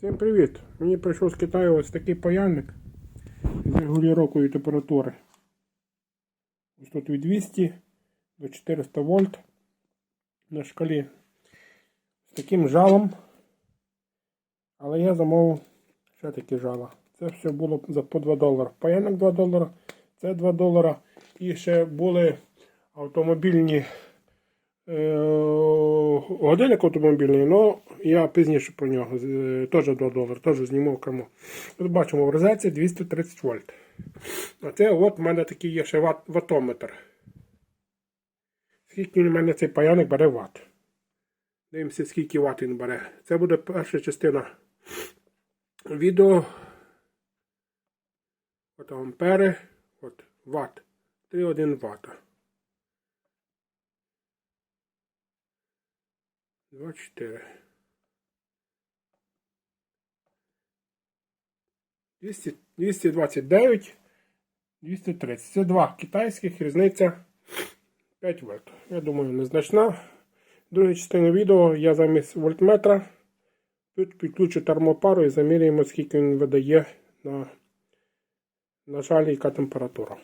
Всім привіт! Мені прийшов з Китаю ось такий паяльник з регулювання температури. Ось тут від 200 до 400 вольт на шкалі. З таким жалом. Але я замовив ще такі жала. Це все було за по 2 долара. Паяльник 2 долара, це 2 долара. І ще були автомобільні е, годинник автомобільний, але я пізніше про нього. Теж 2 долари, теж знімав окремо. Тут бачимо в розетці 230 вольт. А це от в мене такий є ще ват, ватометр. Скільки в мене цей паяник бере ватт. Дивимося, скільки ватт він бере. Це буде перша частина відео. От ампери, от ватт. 3,1 ватта. 24. 200, 229, 230. Це два китайських, різниця 5 вольт. Я думаю, незначна. В другій частині відео я замість вольтметра тут підключу термопару і заміряємо, скільки він видає на, на жаль, яка температура.